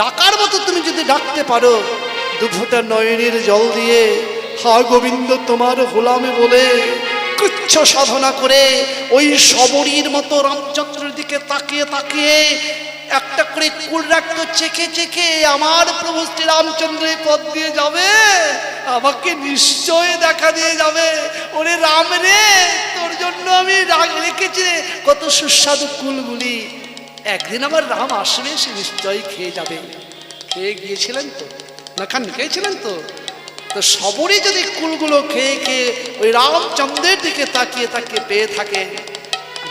ডাকার মতো তুমি যদি ডাকতে পারো দুফোটা নয়নের জল দিয়ে, হা গোবিন্দ তোমার হোলামে বলে কুচ্ছ সাধনা করে ওই সবরীর মতো রামচন্দ্রের দিকে তাকিয়ে তাকিয়ে, একটা করে কুল রাখতো চেখে চেখে আমার প্রভু শ্রী রামচন্দ্রের পথ দিয়ে যাবে, আমাকে নিশ্চয় দেখা দিয়ে যাবে। ওরে রাম রে, তোর জন্য আমি রাগ রেখেছি, কত সুস্বাদু কুলগুলি। একদিন আবার রাম আসবে, সে নিশ্চয়ই খেয়ে যাবে। খেয়ে গিয়েছিলেন তো? না খান খেয়েছিলেন তো? তো সবরই যদি কুলগুলো খেয়ে খেয়ে ওই রামচন্দ্রের দিকে তাকিয়ে তাকিয়ে পেয়ে থাকে,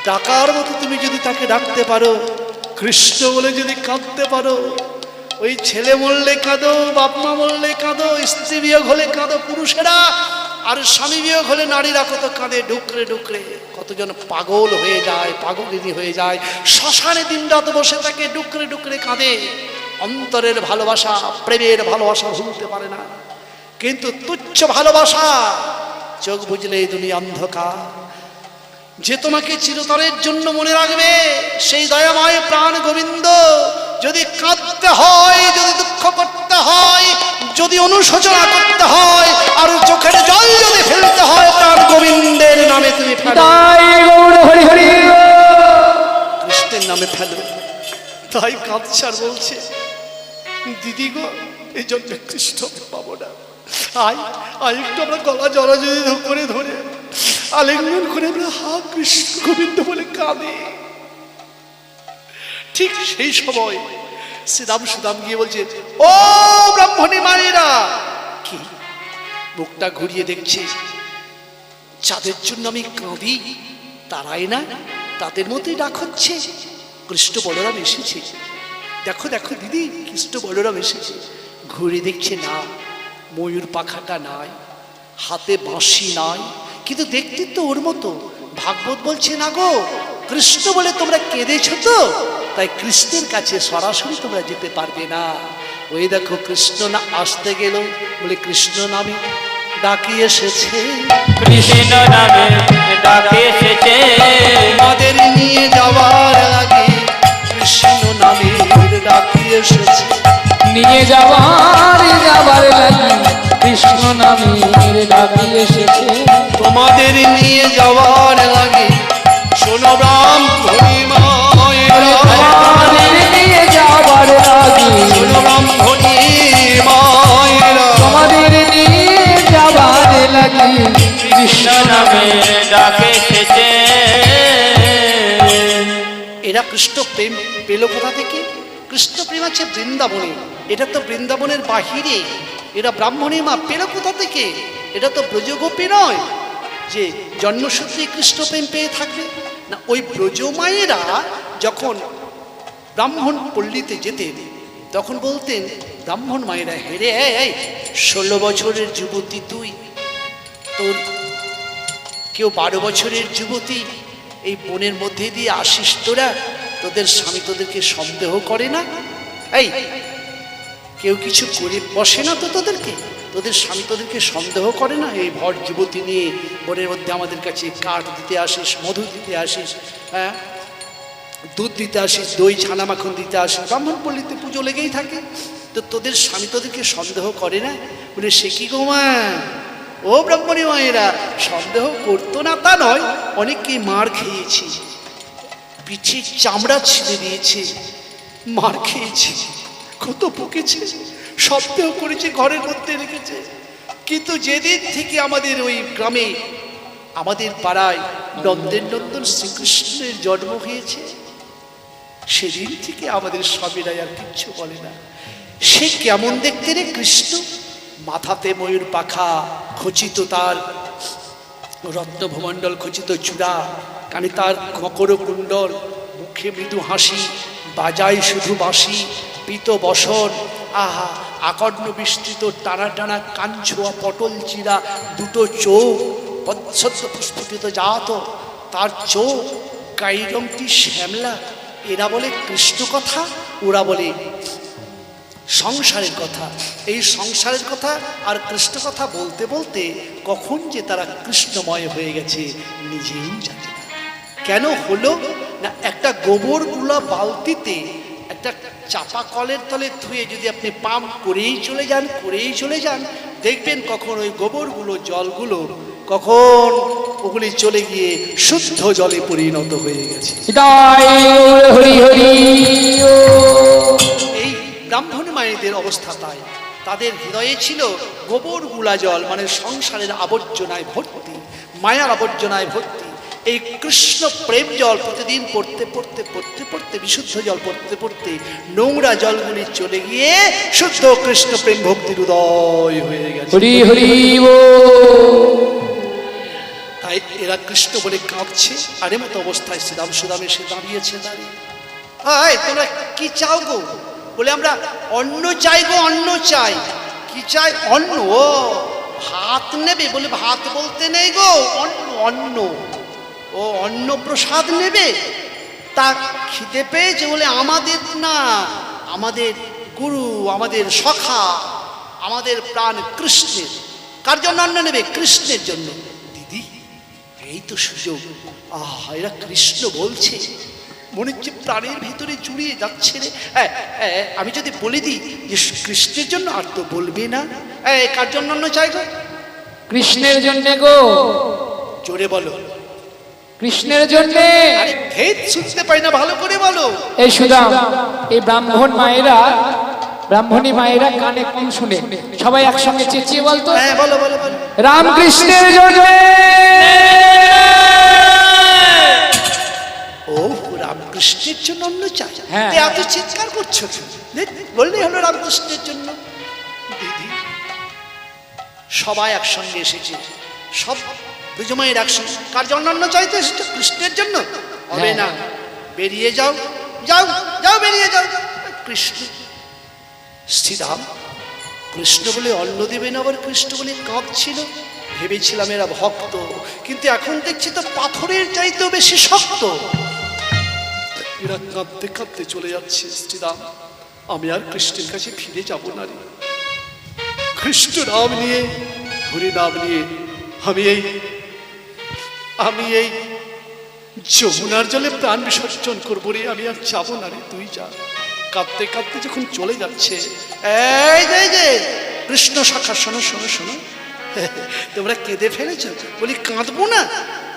ডাকার মতো তুমি যদি তাকে ডাকতে পারো, কৃষ্ণ বলে যদি কাঁদতে পারো, ওই ছেলে মরলে কাঁদো, বাপমা মরলে কাঁদো, স্ত্রী বিয়োগ হলে কাঁদো, পুরুষেরা আর স্বামী বিয়োগ হলে নারীরা কত কাঁদে, ডুকরে ডুকরে। কতজন পাগল হয়ে যায়, পাগলিনী হয়ে যায়। শ্মশানে দিন রাত বসে থাকে, ডুকরে ডুকরে কাঁদে। অন্তরের ভালোবাসা, প্রেমের ভালোবাসা ভুলতে পারে না। কিন্তু তুচ্ছ ভালোবাসা, চোখ বুঝলে এই দুনিয়া অন্ধকার। যে তোমাকে চিরতরের জন্য মনে রাখবে, সেই দয়াময় প্রাণ গোবিন্দ, যদি কাঁদতে হয়, যদি দুঃখ করতে হয় যদি অনুশোচনা করতে হয় আর চোখের জল যদি ফেলতে হয় প্রাণ গোবিন্দের নামে তুমি কৃষ্ণের নামে ফেলো। তাই কাঁদছে আর বলছে দিদি গো এই জন্য কৃষ্ণ পাবো না। আয় আয় একটু আমরা গলা জড়া যদি করে ধরে। আলিঙ্গন করে আমরা হা কৃষ্ণ গোবিন্দ বলে কাঁদে। ঠিক সেই সময় শ্রীরাম সুদাম গিয়ে বলছে, ও ব্রাহ্মণী মায়েরা! কি? মুখটা ঘুরিয়ে দেখছে, যাদের জন্য আমি কাঁদি, তারাই না, তাদের মতোই ডাক হচ্ছে। কৃষ্ণ বলরাম এসেছে। দেখো দেখো দিদি, কৃষ্ণ বলরাম এসেছে। ঘুরে দেখছে, না, ময়ূর পাখাটা নাই, হাতে বাঁশি নাই। কিন্তু দেখতে তো ওর মতো। ভাগবত বলছে, না গো কৃষ্ণ বলে তোমরা কেঁদেছ তো? তাই কৃষ্ণের কাছে সরাসরি তোমরা যেতে পারবে না। ওই দেখো কৃষ্ণ না আসতে গেল। বলে কৃষ্ণ নামে ডাকি এসেছে। কৃষ্ণ নামে ডাকে এসেছে। আমাদের নিয়ে যাওয়ার আগে কৃষ্ণ নামে ডাকি এসেছে। নিয়ে যাবার যাবার লাগি কৃষ্ণ নামে ডাকে এসেছে। তোমাদের নিয়ে যাওয়ার শোনো রাম ধরি মায়েরা তোমাদের নিয়ে যাবার লাগি রাম। ধরি তোমাদের নিয়ে যাবার লাগি। কৃষ্ণ নামে ডাকে এসেছে এরা কৃষ্ণ প্রেম পেল কোথা থেকে? কৃষ্ণ প্রেম আছে বৃন্দাবনে। এটা তো বৃন্দাবনের বাহিরে। এরা ব্রাহ্মণী মা পেল কোথা থেকে? এটা তো ব্রজগোপী নয় যে জন্মসূত্রে কৃষ্ণ প্রেম পেয়ে থাকবে। না, ওই ব্রজমায়েরা যখন ব্রাহ্মণ পল্লীতে যেতেন, তখন বলতেন, ব্রাহ্মণ মায়েরা, হেরে ষোলো বছরের যুবতী তুই। তোর কেউ বারো বছরের যুবতী, এই বনের মধ্যে দিয়ে আসিস তোরা, তোদের স্বামী তোদেরকে সন্দেহ করে না? এই, কেউ কিছু করে বসে না তো তোদেরকে? তোদের স্বামী তোদেরকে সন্দেহ করে না? এই ভর যুবতী নিয়ে বনের মধ্যে আমাদের কাছে কাঠ দিতে আসিস, মধু দিতে আসিস হ্যাঁ? দুধ দিতে আসিস, দই, ছানা মাখন দিতে আসিস, ব্রাহ্মণ পল্লীতে পুজো লেগেই থাকে। তো তোদের স্বামী তোদেরকে সন্দেহ করে না? বলে, সে কি গো মা? ও ব্রাহ্মণী মায়েরা, সন্দেহ করতো না তা নয়, অনেককে মার খেয়েছি। পিঠে চামড়া ছিঁড়ে দিয়েছে, মার খেয়েছে কত বকেছে সন্দেহ করেছে, ঘরের মধ্যে রেখেছে। কিন্তু যেদিন থেকে আমাদের ওই গ্রামে, আমাদের পাড়ায় নন্দের নন্দন শ্রীকৃষ্ণের জন্ম হয়েছে, সেদিন থেকে আমাদের স্বামীরাই আর কিচ্ছু বলে না। সে কেমন দেখতে রে কৃষ্ণ? মাথাতে ময়ূর পাখা, খচিত তার রত্নভমণ্ডল, খচিত চূড়া, কানে তার মকর কুণ্ডল, মুখে মৃদু হাসি, বাজায় শুধু বাঁশি, পিত বসন। আহা আকর্ণ বিস্তৃত টানা টানা কাঞ্ছোয়া পটল চিরা দুটো চোখ পচ্ছদ্দ প্রস্ফুটিত জাত। তার চোখ গাই রংটি শ্যামলা। এরা বলে কৃষ্ণ কথা, ওরা বলে সংসারের কথা। এই সংসারের কথা আর কৃষ্ণ কথা বলতে বলতে কখন যে তারা কৃষ্ণময় হয়ে গেছে নিজেই জানে কেন হলো? না, একটা গোবরগুলা বালতিতে একটা চাপা কলের তলে ধুয়ে যদি আপনি পাম্প করেই চলে যান করেই চলে যান দেখবেন কখন ওই গোবরগুলো জলগুলো কখন ওগুলি চলে গিয়ে শুদ্ধ জলে পরিণত হয়ে গেছে। হরি হরি এই ব্রাহ্মণ মায়েদের অবস্থা তাই। তাদের হৃদয়ে ছিল গোবরগুলা জল মানে সংসারের আবর্জনায় ভর্তি মায়ার আবর্জনায় ভর্তি। এই কৃষ্ণ প্রেম জল প্রতিদিন পড়তে পড়তে পড়তে পড়তে বিশুদ্ধ জল পড়তে পড়তে নোংরা জলগুলি চলে গিয়ে শুদ্ধ কৃষ্ণ প্রেম ভক্তির উদয় হয়ে গেছে। হরি হরি তাই এরা কৃষ্ণ বলে কাঁদছে আর এমতো অবস্থায় শ্রীরাম সুদাম এসে দাঁড়িয়েছে দাঁড়িয়ে। তোমরা কি চাও গো? বলে আমরা অন্ন চাই গো অন্ন চাই। কি চাই? অন্ন ও। ভাত নেবে বলে ভাত বলতে নেই গো। অন্ন অন্ন। ও অন্ন প্রসাদ নেবে তা খিদে পেয়েছে বলে আমাদের না আমাদের গুরু আমাদের সখা আমাদের প্রাণ কৃষ্ণের। কার জন্য অন্ন নেবে? কৃষ্ণের জন্য। দিদি এই তো সুযোগ। আহ এরা কৃষ্ণ বলছে। মনে হচ্ছে প্রাণের ভিতরে জুড়িয়ে যাচ্ছে রে। আমি যদি বলে দিই যে কৃষ্ণের জন্য আর তো বলবে না। কার জন্য চাই গো কৃষ্ণের জন্য গো। জোরে বলো। কৃষ্ণের জন্য। আরে ভেদ শুনতে পাই না ভালো করে বলো। এই সুদাম এই ব্রাহ্মণ মায়েরা ব্রাহ্মণী মায়েরা কানে কম শুনে। সবাই একসঙ্গে চেঁচিয়ে বলতো হ্যাঁ বলো বলো বলো। রামকৃষ্ণের জন্য। ও রামকৃষ্ণের জন্য অন্ন চাই হ্যাঁ। এত চিৎকার করছ বললেই হলো রামকৃষ্ণের জন্য। দিদি সবাই একসঙ্গে এসেছে। সব দুজমাইয়ের একসঙ্গে কার জন্য অন্ন চাইতে কৃষ্ণের জন্য। হবে না। বেরিয়ে যাও। যাও যাও বেরিয়ে যাও। কৃষ্ণ। শ্রীরাম কৃষ্ণ বলে অন্ন দেবেন আবার কৃষ্ণ বলে কাঁদছিল ভেবেছিলাম এরা ভক্ত কিন্তু এখন দেখছি তো পাথরের চাইতেও বেশি শক্ত। এরা কাঁপতে কাঁপতে চলে যাচ্ছে শ্রীরাম। আমি আর কৃষ্ণের কাছে ফিরে যাব না রে। কৃষ্ণ নাম নিয়ে হরি নাম নিয়ে আমি এই আমি এই যমুনার জলে প্রাণ বিসর্জন করব রে, আমি আর যাব না রে, তুই যা। কাঁদতে কাঁদতে যখন চলে যাচ্ছে, এই যে যে, কৃষ্ণ শাখা, শোনো শোনো শোনো। তোমরা কেঁদে ফেলেছ? বলি, কাঁদবো না।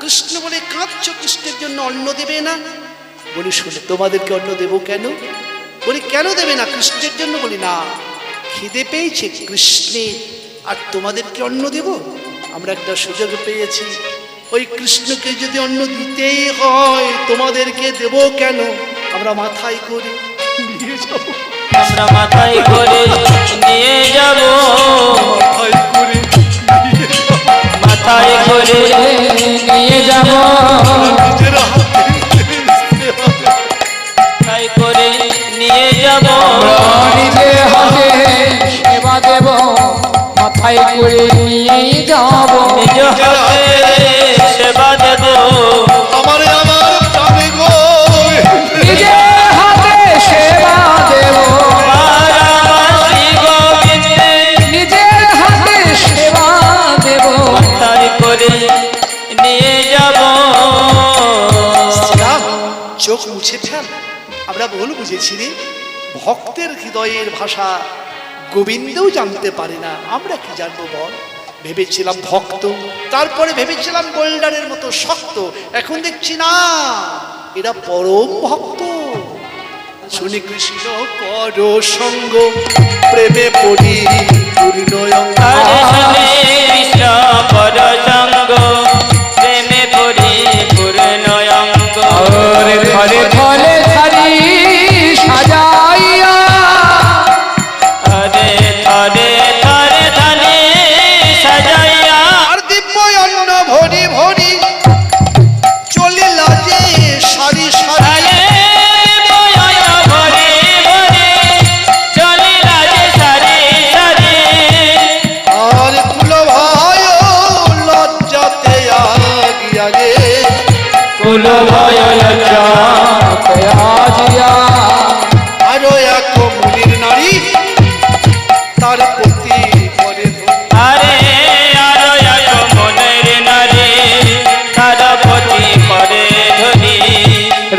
কৃষ্ণ বলে, কাঁদছো, কৃষ্ণের জন্য অন্ন দেবে না। বলি, শুনে, তোমাদেরকে অন্ন দেবো কেন? বলি, কেন দেবে না? কৃষ্ণের জন্য? বলি, না, খিদে পেয়েছে কৃষ্ণে আর তোমাদেরকে অন্ন দেব? আমরা একটা সুযোগ পেয়েছি। ওই কৃষ্ণকে যদি অন্য দিতেই হয় তোমাদেরকে দেব কেন? আমরা মাথায় করে নিয়ে যাব। আমরা মাথায় করে নিয়ে যাব। মাথায় করে নিয়ে যাব। মাথায় করে নিয়ে যাব। নিজের হাতে। মাথায় করে নিয়ে যাব। নিজে হাতে সেবা দেব। মাথায় করে নিয়ে যাব। নিজ হাতে চোখ মুছে ফেল। আমরা ভুল বুঝেছি রে। ভক্তের হৃদয়ের ভাষা গোবিন্দও জানতে পারে না। আমরা কি জানব বল? ভেবেছিলাম ভক্ত, তারপরে ভেবেছিলাম গোল্ডারের মতো শক্ত। এখন দেখছি না, এরা পরম ভক্ত। শুনি কৃষ্ণ, পর সঙ্গ, প্রেমে পড়ি পূর্ণ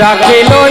রাখিল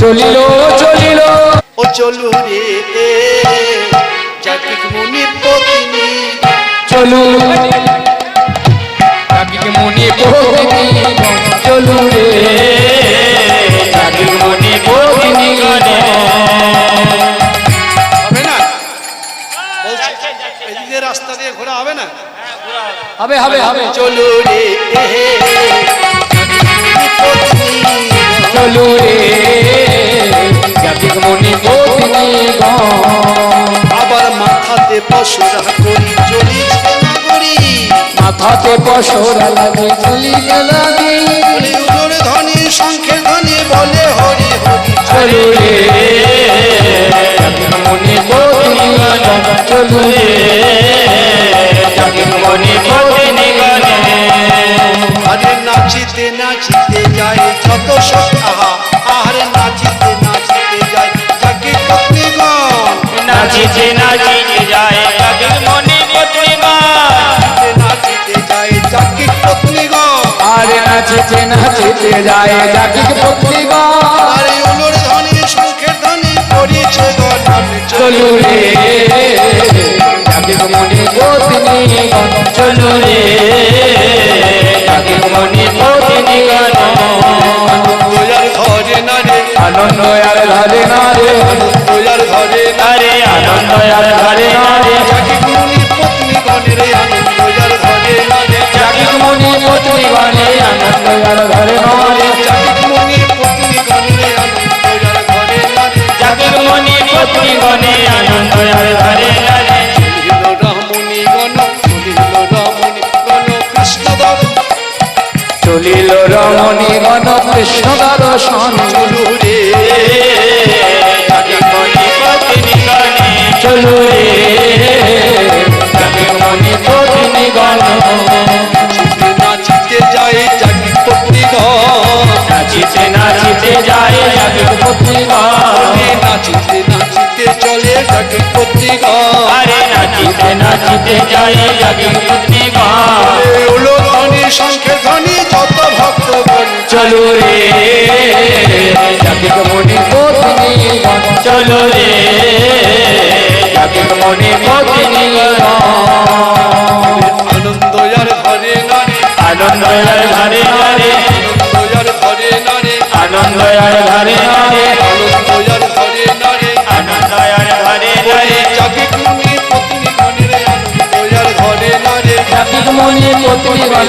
চলিল চলিল। ও চলু রে জাগিক মুনি পত্নী। চলু। কাকিক মনি পত্নী চলু রে। জাগিক মনি ভগিনী গণে। হবে না? বলছি এদিকে রাস্তা দিয়ে ঘোরা হবে না? হবে হবে হবে। চলু রে পত্নী। চলু রে। মনি পত্নী আবার মাথাতে পশুরা করি নাগরী মাথাতে পশরা লাগে চলিতে লাগে। উদর ধ্বনি শঙ্খের বলে হরি হরি চলু। মনি পত্নী চলু মনি গণে আরে নাচিতে নাচিতে যায় যত সখা নাচিতে নাচিতে যায়। জাগিক মনি পত্নী গণ নাচিতে যায় যাকে পত্নীগণ আরে নাচিতে নাচিতে যায়। জাগিক পত্নী আরে উলুর ধ্বনি শঙ্খের ধ্বনি করিছে গণ চলু রে জাগিক মনি পত্নী চলু রে জাগিক মনি ভগিনী গণ দয়ার ঘরে না। রে আনন্দ আর ধরে না। আর ঘরে। ঘরে মনি পত্নী গানে আনন্দ দয়ার ঘরে না রে জাগিক মনি পত্নী গণে ঘরে চলিল রমণী গণ গণ কৃষ্ণ দর্শন চলু রে মনি পত্নী গণ নাচিতে যায় জাগি পত্নীগণ নাচিতে নাচিতে যায় জাগিক পত্নী নাচিতে নাচিতে চলে জাগি পত্নীগণ আরে নাচিতে নাচিতে যায় জাগিক পত্নী শঙ্খের যত ভক্তগণ চলু রে। মনি পত্নী চলো রে। মনি গণ আনন্দ আর ঘরে নারে আনন্দ আর ঘরে নারে আনন্দ আর ঘরে নারে আনন্দ আর ঘরে নারে ঘরে ঘরে মুনি আনন্দ আর ঘরে জাগিক মনি পত্নী গণ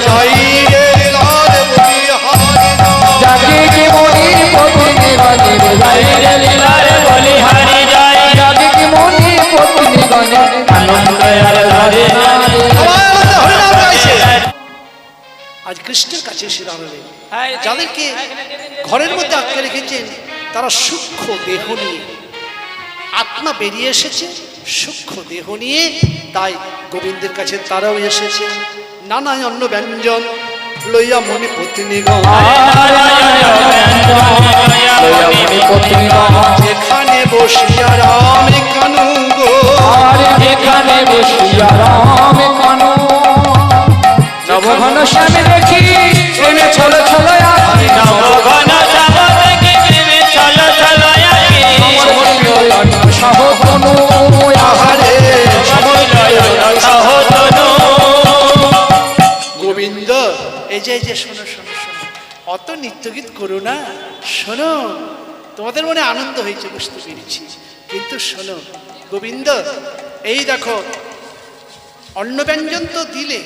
কৃষ্ণের কাছে এসে দাঁড়ালেন যাদেরকে ঘরের মধ্যে আটকে রেখেছেন তারা সূক্ষ্ম দেহ নিয়ে আত্মা বেরিয়ে এসেছে সূক্ষ্ম দেহ নিয়ে তাই গোবিন্দের কাছে তারাও এসেছে। নানা অন্য ব্যঞ্জন লইয়া মনি পত্নী যেখানে বসিয়া রাম কানু গো? এখানে বসিয়া রাম কানু শ্যামে দেখি প্রেমে আখি ঘন চলো চলো আগে সহ তনু আহারে সহতনু গোবিন্দ এই যে এই যে শোনো শোনো শোনো। অত নৃত্যগীত করো না। শোনো তোমাদের মনে আনন্দ হয়েছে বুঝতে পেরেছি। কিন্তু শোনো গোবিন্দ এই দেখো অন্ন ব্যঞ্জন তো দিলে।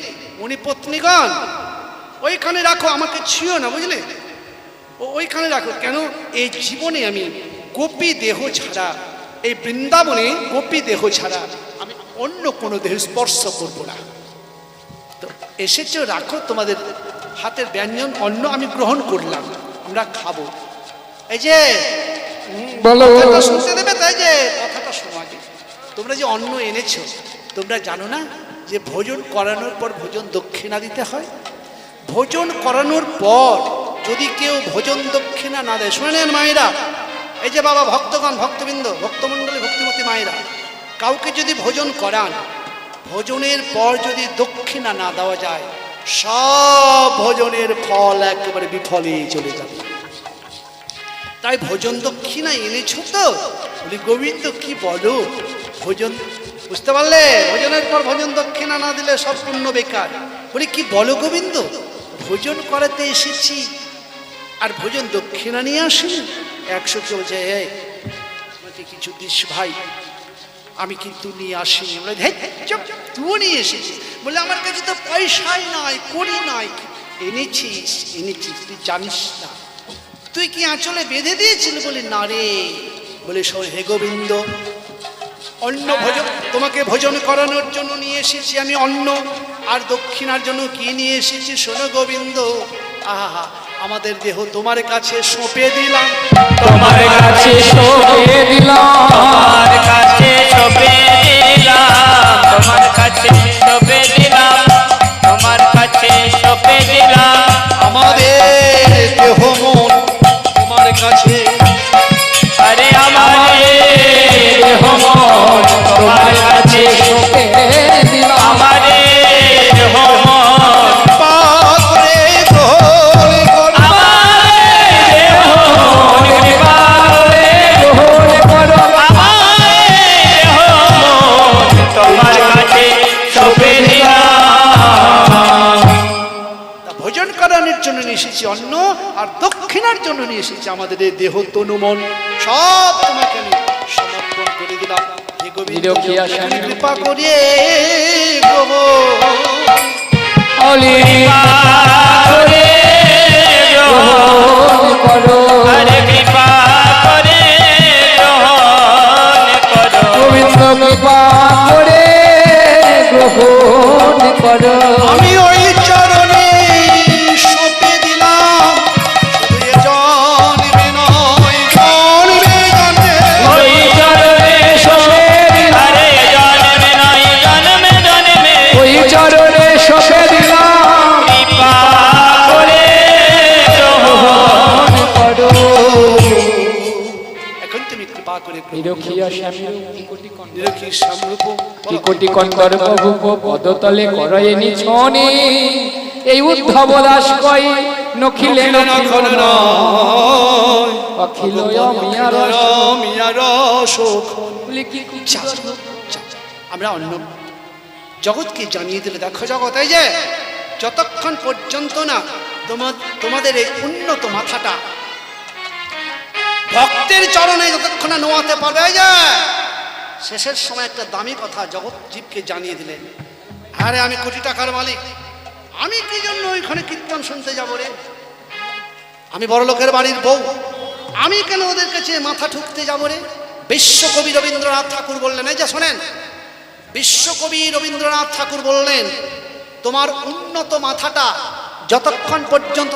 উনি পত্নীগণ। ওইখানে রাখো আমাকে ছিও না বুঝলে? ও ওইখানে রাখো। কেন? এই জীবনে আমি গোপী দেহ ছাড়া এই বৃন্দাবনে গোপী দেহ ছাড়া আমি অন্য কোনো দেহ স্পর্শ করব না। তো এসেছ রাখো তোমাদের হাতের ব্যঞ্জন অন্ন আমি গ্রহণ করলাম আমরা খাব। এই যে বলো। শুনতে দেবে তাই যে কথাটা শোনো তোমরা যে অন্ন এনেছো তোমরা জানো না যে ভোজন করানোর পর ভোজন দক্ষিণা দিতে হয়। ভোজন করানোর পর যদি কেউ ভোজন দক্ষিণা না দেয়, শুনে নেন মায়েরা। এই যে বাবা ভক্তগণ, ভক্তবৃন্দ, ভক্তমণ্ডলী ভক্তিমতী মায়েরা, কাউকে যদি ভোজন করান, ভোজনের পর যদি দক্ষিণা না দেওয়া যায়, সব ভোজনের ফল একেবারে বিফলে চলে যাবে। তাই ভোজন দক্ষিণা এনেছো তো? বলি, গোবিন্দ, কি বলো? ভোজন বুঝতে পারলে? ভোজনের পর ভোজন দক্ষিণা না দিলে সব পূর্ণ বেকার। বলি কি বলো গোবিন্দ? ভোজন করাতে এসেছি আর ভোজন দক্ষিণা নিয়ে আসিনি। একশো যে "এই, কিছু দিস ভাই। আমি কিন্তু নিয়ে আসিনি। বলে "হেই, চুপ তুই নিয়ে এসেছিস। বলে আমার কাছে তো পয়সাই নাই করি নাই। এনেছিস এনেছিস তুই জানিস না। তুই কি আঁচলে বেঁধে দিয়েছিলি? বলে না রে। বলে শোন হে গোবিন্দ অন্ন ভোজন তোমাকে ভোজন করানোর জন্য নিয়ে এসেছি আমি অন্ন আর দক্ষিণার জন্য কি নিয়ে এসেছি শোনো গোবিন্দ। আহা আমাদের দেহ তোমার কাছে সঁপে দিলাম। তোমার কাছে সঁপে দিলাম। তোমার কাছে সঁপে দিলাম। তা ভোজন করানোর জন্য নিয়ে এসেছি অন্ন আর দক্ষিণার জন্য নিয়ে এসেছি আমাদের এই দেহ তনু মন সব তোমাকে আমি সমর্পণ করে দিলাম। কৃপা করিয়ে গো অলি করে গ্রহণ করো। আরে কৃপা করে গোবিন্দ কৃপা করে গ্রহণ করো। আমি ওই চরণে কোটি কন্দর প্রভু পদতলে করয়ে নিছনে। এই উদ্ধব দাস কই? নখিলে অখিল মিয়ার শোখন চা, চা, আমরা অন্য জগৎকে জানিয়ে দিলে দেখো জগৎ এই যে যতক্ষণ পর্যন্ত না তোমা- তোমাদের এই উন্নত মাথাটা ভক্তের চরণে যতক্ষণ না নোয়াতে পারবে এই যে শেষের সময় একটা দামি কথা জগৎ জীবকে জানিয়ে দিলেন। আরে, আমি কোটি টাকার মালিক। আমি কি জন্য ওইখানে কীর্তন শুনতে যাব রে? আমি বড় লোকের বাড়ির বউ। আমি কেন ওদের কাছে মাথা ঠুকতে যাব রে? বিশ্বকবি রবীন্দ্রনাথ ঠাকুর বললেন, এই যে শোনেন, বিশ্বকবি রবীন্দ্রনাথ ঠাকুর বললেন, তোমার উন্নত মাথাটা যতক্ষণ পর্যন্ত